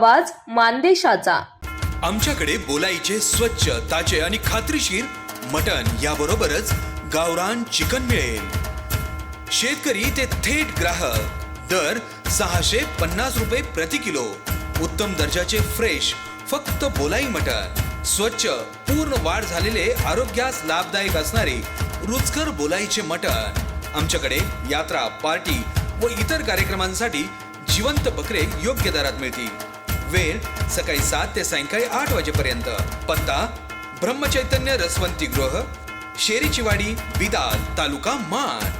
आवाज मानदेशाचा. आमच्याकडे बोलाईचे स्वच्छ ताजे आणि खात्रीशीर मटन याबरोबरच गावरान चिकन मिळेल. शेतकरी ते थेट ग्राहक. दर सहाशे पन्नास रुपये प्रति किलो. उत्तम दर्जाचे फ्रेश फक्त बोलाई मटन स्वच्छ पूर्ण वाढ झालेले आरोग्यास लाभदायक असणारे रुचकर बोलाईचे मटन आमच्याकडे यात्रा पार्टी व इतर कार्यक्रमांसाठी जिवंत बकरे योग्य दरात मिळतील. वेळ सकाळी सात ते सायंकाळी आठ वाजेपर्यंत. पत्ता ब्रह्मचैतन्य रसवंती गृह शेरीची वाडी बिदाल तालुका मान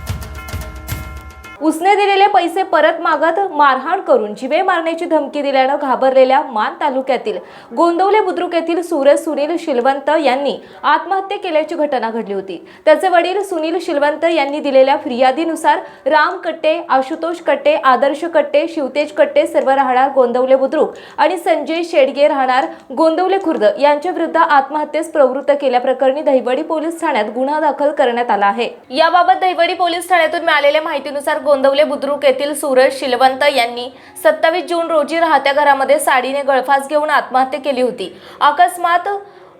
उसने दिलेले पैसे परत मागत मारहाण करून जिवे मारण्याची धमकी दिल्यानं घाबरलेल्या मान तालुक्यातील गोंदवले बुद्रुक येथील सूरज सुनील शिलवंत यांनी आत्महत्या केल्याची घटना घडली होती. त्याचे वडील सुनील शिलवंत यांनी दिलेल्या फिर्यादीनुसार राम कट्टे आशुतोष कट्टे आदर्श कट्टे शिवतेज कट्टे सर्व राहणार गोंदवले बुद्रुक आणि संजय शेडगे राहणार गोंदवले खुर्द यांच्या विरुद्ध आत्महत्येस प्रवृत्त केल्याप्रकरणी दहिवडी पोलीस ठाण्यात गुन्हा दाखल करण्यात आला आहे. याबाबत दहिवडी पोलीस ठाण्यातून मिळालेल्या माहितीनुसार गोंदवले बुद्रुक येथील सूरज शिलवंत यांनी सत्तावीस जून रोजी राहत्या घरामध्ये साडीने गळफास घेऊन आत्महत्या केली होती. अकस्मात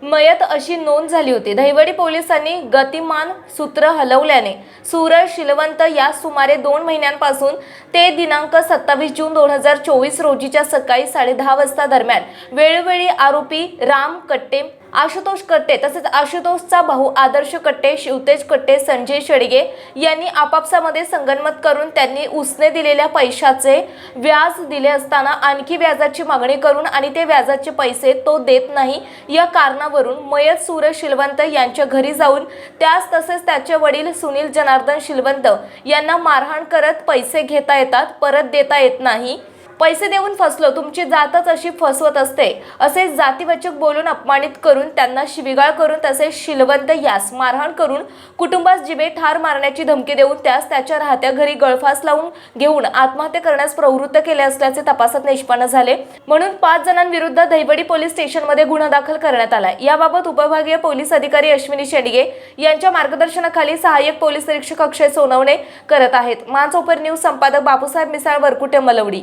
मयत अशी नोंद झाली होती. दहिवडी पोलिसांनी गतिमान सूत्र हलवल्याने सूरज शिलवंत या सुमारे दोन महिन्यांपासून ते दिनांक सत्तावीस जून दोन हजार चोवीस रोजीच्या सकाळी साडेदहा वाजता दरम्यान वेळोवेळी आरोपी राम कट्टे आशुतोष कट्टे तसेच आशुतोषचा भाऊ आदर्श कट्टे शिवतेज कट्टे संजय शेडगे यांनी आपापसामध्ये संगनमत करून त्यांनी उसने दिलेल्या पैशाचे व्याज दिले असताना आणखी व्याजाची मागणी करून आणि ते व्याजाचे पैसे तो देत नाही या कारणावरून मयत सूरज शिलवंत यांच्या घरी जाऊन त्यास तसेच त्याचे वडील सुनील जनार्दन शिलवंत यांना मारहाण करत पैसे घेता येतात परत देता येत नाही. पैसे देऊन फसलो तुमची जातच अशी फसवत असते. असे जातीवाचक बोलून अपमानित करून त्यांना शिविगाळ करून तसेच शिलवंत यास मारहाण करून कुटुंबास जिवे ठार मारण्याची धमकी देऊन त्यास त्याच्या राहत्या घरी गळफास लावून घेऊन आत्महत्या करण्यास प्रवृत्त केले असल्याचे तपासात निष्पन्न झाले. म्हणून पाच जणांविरुद्ध दहिवडी पोलीस स्टेशनमध्ये गुन्हा दाखल करण्यात आला. याबाबत उपविभागीय पोलीस अधिकारी अश्विनी शेडगे यांच्या मार्गदर्शनाखाली सहाय्यक पोलीस निरीक्षक अक्षय सोनवणे करत आहेत. मानचोपर न्यूज संपादक बापूसाहेब मिसाळ वरकुटे मलवडी.